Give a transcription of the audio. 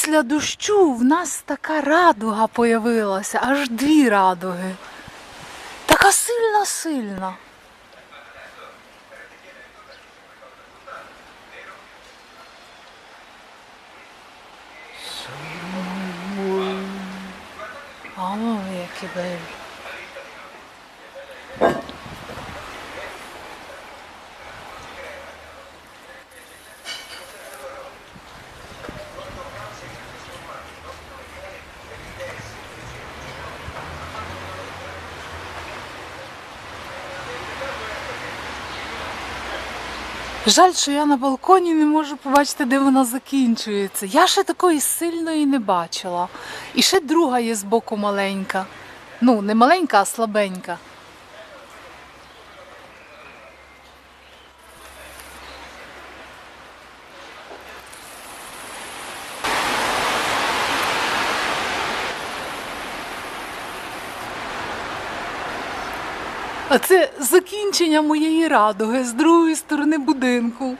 Після дощу в нас така радуга появилася, аж дві радуги. Така сильна сильна. Мама, які Жаль, що я на балконі не можу побачити, де вона закінчується. Я ще такої сильної не бачила. І ще друга є збоку маленька. Ну, не маленька, а слабенька. А це закінчення моєї радуги з другої сторони будинку.